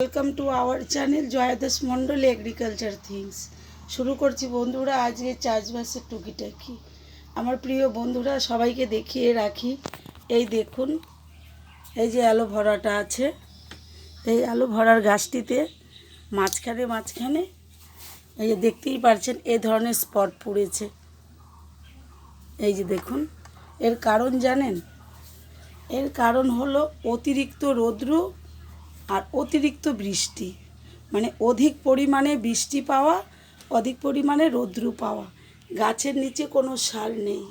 Welcome to our channel Joyadas Mondal agriculture things শুরু করছি বন্ধুরা, আজকে চাষবাসের টুকিটাকি। আমার প্রিয় বন্ধুরা, সবাইকে দেখিয়ে রাখি। এই দেখুন, এই যে অ্যালোভরাটা আছে। এই অ্যালোভরার গাছটিতে মাঝখানে মাঝখানে, এই যে দেখতেই পারছেন এই ধরনের স্পট পড়েছে। এই যে দেখুন, এর কারণ জানেন? এর কারণ হলো অতিরিক্ত রৌদ্র আর অতিরিক্ত বৃষ্টি। মানে অধিক পরিমাণে বৃষ্টি পাওয়া, অধিক পরিমাণে রৌদ্র পাওয়া। গাছের নিচে কোনো সার নেই।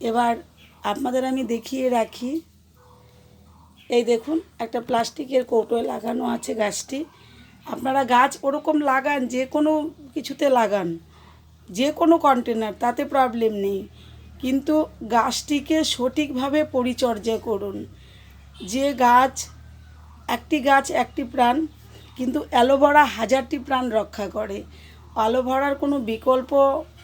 এবার আপনাদের আমি দেখিয়ে রাখি। এই দেখুন, একটা প্লাস্টিকের কৌটোয় লাগানো আছে গাছটি। আপনারা গাছ ওরকম লাগান, যে কোনো কিছুতে লাগান। যে কোনো কন্টেনার তাতে প্রবলেম নেই। কিন্তু গাছটিকে সঠিকভাবে পরিচর্যা করুন। যে গাছ একটি গাছ, একটি প্রাণ, কিন্তু অ্যালোভেরা হাজারটি প্রাণ রক্ষা করে। অ্যালোভেরার কোনো বিকল্প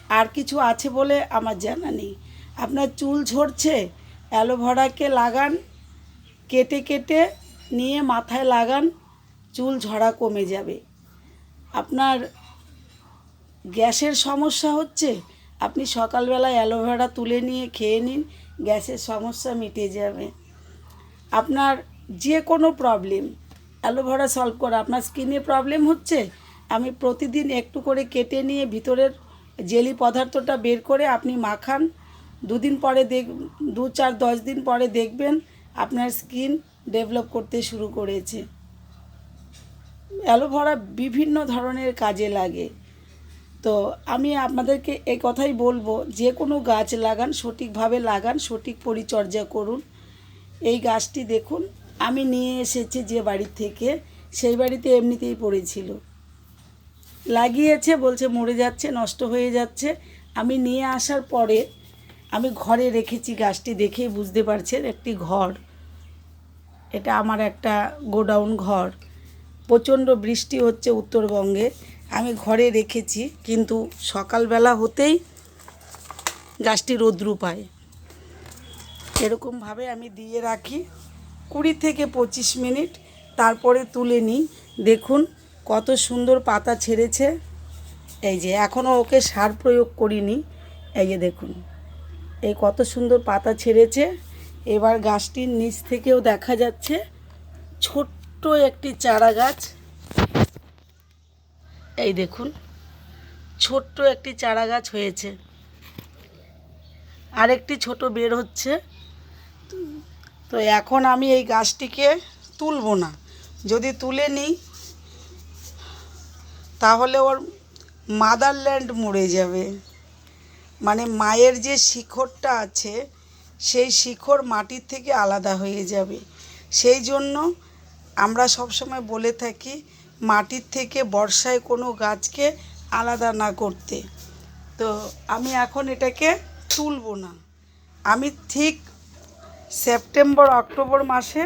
আর কিছু আছে বলে আমার জানা নেই। আপনার চুল ঝরছে, অ্যালোভেরাকে লাগান, কেটে কেটে নিয়ে মাথায় লাগান, চুল ঝরা কমে যাবে। আপনার গ্যাসের সমস্যা হচ্ছে, আপনি সকালবেলা অ্যালোভেরা তুলে নিয়ে খেয়ে নিন, গ্যাসের সমস্যা মিটে যাবে। আপনার যে কোনো প্রবলেম অ্যালোভেরা সলভ করা। আপনার স্কিনে প্রবলেম হচ্ছে, আমি প্রতিদিন একটু করে কেটে নিয়ে ভিতরের জেলি পদার্থটা বের করে আপনি মাখান। দুদিন পরে দেখ, দু চার দশ দিন পরে দেখবেন আপনার স্কিন ডেভেলপ করতে শুরু করেছে। অ্যালোভেরা বিভিন্ন ধরনের কাজে লাগে। তো আমি আপনাদেরকে এই কথাই বলব, যে কোনো গাছ লাগান, সঠিকভাবে লাগান, সঠিক পরিচর্যা করুন। এই গাছটি দেখুন আমি নিয়ে এসেছি যে বাড়ির থেকে, সেই বাড়িতে এমনিতেই পড়েছিল। লাগিয়েছে, বলছে মরে যাচ্ছে, নষ্ট হয়ে যাচ্ছে। আমি নিয়ে আসার পরে আমি ঘরে রেখেছি গাছটি দেখেই বুঝতে পারছেন, একটি ঘর। এটা আমার একটা গোডাউন ঘর। প্রচণ্ড বৃষ্টি হচ্ছে উত্তরবঙ্গে। আমি ঘরে রেখেছি, কিন্তু সকালবেলা হতেই গাছটি রৌদ্রু পায়। এরকমভাবে আমি দিয়ে রাখি। কুড়ি থেকে পঁচিশ মিনিট, তারপরে তুলে নিই। দেখুন কত সুন্দর পাতা ছেড়েছে। এই যে, এখনও ওকে সার প্রয়োগ করিনি। এই যে দেখুন, এই কত সুন্দর পাতা ছেড়েছে। এবার গাছটির নিচ থেকেও দেখা যাচ্ছে ছোট্ট একটি চারা গাছ। এই দেখুন, ছোট্ট একটি চারা গাছ হয়েছে। আরেকটি ছোট বের হচ্ছে। তো এখন আমি এই গাছটিকে তুলবো না। যদি তুলে নিই, তাহলে ওর মাদারল্যান্ড মরে যাবে। মানে মায়ের যে শিখরটা আছে, সেই শিখর মাটির থেকে আলাদা হয়ে যাবে। সেই জন্য আমরা সবসময় বলে থাকি, মাটির থেকে বর্ষায় কোনো গাছকে আলাদা না করতে। তো আমি এখন এটাকে তুলবো না। আমি ঠিক সেপ্টেম্বর, অক্টোবর মাসে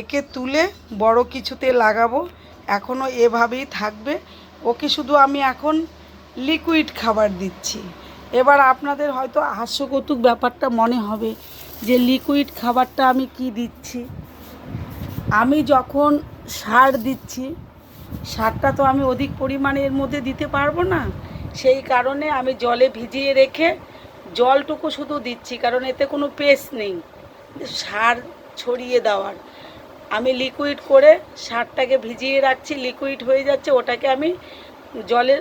একে তুলে বড় কিছুতে লাগাবো। এখনও এভাবেই থাকবে। ওকে শুধু আমি এখন লিকুইড খাবার দিচ্ছি। এবার আপনাদের হয়তো হাস্যকৌতুক ব্যাপারটা মনে হবে যে লিকুইড খাবারটা আমি কি দিচ্ছি। আমি যখন সার দিচ্ছি, সারটা তো আমি অধিক পরিমাণে এর মধ্যে দিতে পারব না। সেই কারণে আমি জলে ভিজিয়ে রেখে জলটুকু শুধু দিচ্ছি, কারণ এতে কোনো পেস্ট নেই। সার ছড়িয়ে দেওয়ার। আমি লিকুইড করে সারটাকে ভিজিয়ে রাখছি লিকুইড হয়ে যাচ্ছে, ওটাকে আমি জলে,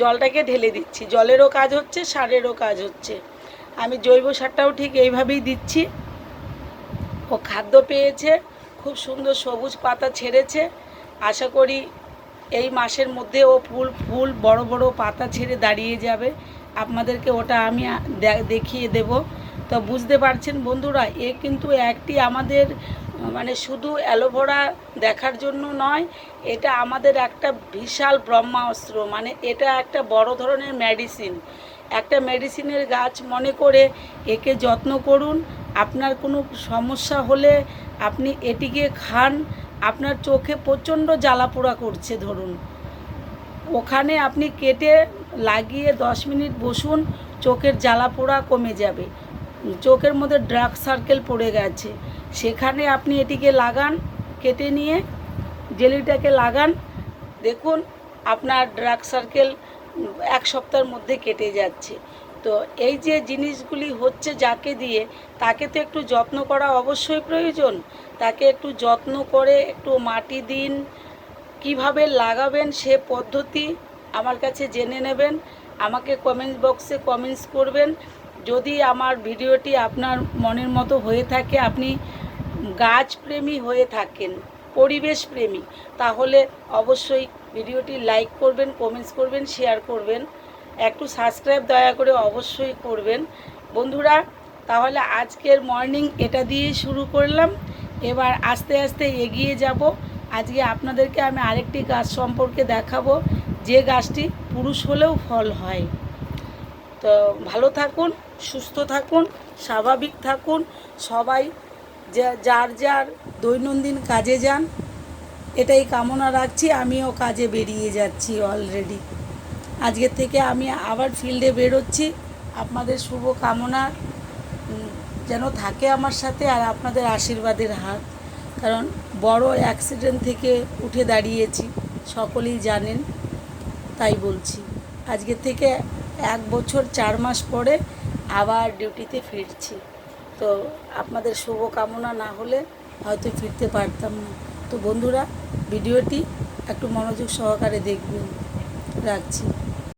জলটাকে ঢেলে দিচ্ছি। জলেরও কাজ হচ্ছে, সারেরও কাজ হচ্ছে। আমি জৈব সারটাও ঠিক এইভাবেই দিচ্ছি। ও খাদ্য পেয়েছে, খুব সুন্দর সবুজ পাতা ছেড়েছে। আশা করি এই মাসের মধ্যে ও ফুল ফুল বড় বড় পাতা ছেড়ে দাঁড়িয়ে যাবে। আপনাদেরকে ওটা আমি দেখিয়ে দেব। তো বুঝতে পারছেন বন্ধুরা, এ কিন্তু একটি আমাদের মানে শুধু অ্যালোভেরা দেখার জন্য নয়, এটা আমাদের একটা বিশাল ব্রহ্মাস্ত্র মানে এটা একটা বড় ধরনের মেডিসিন একটা মেডিসিনের গাছ মনে করে একে যত্ন করুন, আপনার কোনো সমস্যা হলে আপনি এটিকে খান, আপনার চোখে প্রচণ্ড জ্বালাপোড়া করছে, ধরুন। ওখানে আপনি কেটে লাগিয়ে দশ মিনিট বসুন, চোখের জ্বালা পোড়া কমে যাবে। চোখের মধ্যে ড্রাগ সার্কেল পড়ে গেছে। সেখানে আপনি এটিকে লাগান, কেটে নিয়ে জেলিটাকে লাগান। দেখুন, আপনার ড্রাগ সার্কেল এক সপ্তাহের মধ্যে কেটে যাচ্ছে। তো এই যে জিনিসগুলি হচ্ছে যাকে দিয়ে, তাকে তো একটু যত্ন করা অবশ্যই প্রয়োজন। তাকে একটু যত্ন করে, একটু মাটি দিন। কীভাবে লাগাবেন সে পদ্ধতি আমার কাছে জেনে নেবেন। আমাকে কমেন্ট বক্সে কমেন্টস করবেন। যদি আমার ভিডিওটি আপনার মনের মতো হয়ে থাকে, আপনি গাছপ্রেমী হয়ে থাকেন পরিবেশ প্রেমী তাহলে অবশ্যই ভিডিওটি লাইক করবেন, কমেন্টস করবেন, শেয়ার করবেন। একটু সাবস্ক্রাইব দয়া করে অবশ্যই করবেন। বন্ধুরা, তাহলে আজকের মর্নিং এটা দিয়েই শুরু করলাম। এবার আস্তে আস্তে এগিয়ে যাব। আজকে আপনাদেরকে আমি আরেকটি গাছ সম্পর্কে দেখাবো। যে গাছটি পুরুষ হলেও ফল হয়। তো ভালো থাকুন, সুস্থ থাকুন, স্বাভাবিক থাকুন, সবাই যার যার দৈনন্দিন কাজে যান। এটাই কামনা রাখছি, আমিও কাজে বেরিয়ে যাচ্ছি অলরেডি আজকের থেকে আমি আবার ফিল্ডে বেরোচ্ছি। আপনাদের শুভ কামনা যেন থাকে আমার সাথে আর আপনাদের আশীর্বাদের হাত। কারণ বড় অ্যাক্সিডেন্ট থেকে উঠে দাঁড়িয়েছি, সকলেই জানেন, তাই বলছি। আজকের থেকে এক বছর, চার মাস পরে আবার ডিউটিতে ফিরছি। তো আপনাদের শুভকামনা না হলে হয়তো ফিরতে পারতাম না। তো বন্ধুরা, ভিডিওটি একটু মনোযোগ সহকারে দেখবেন। রাখছি।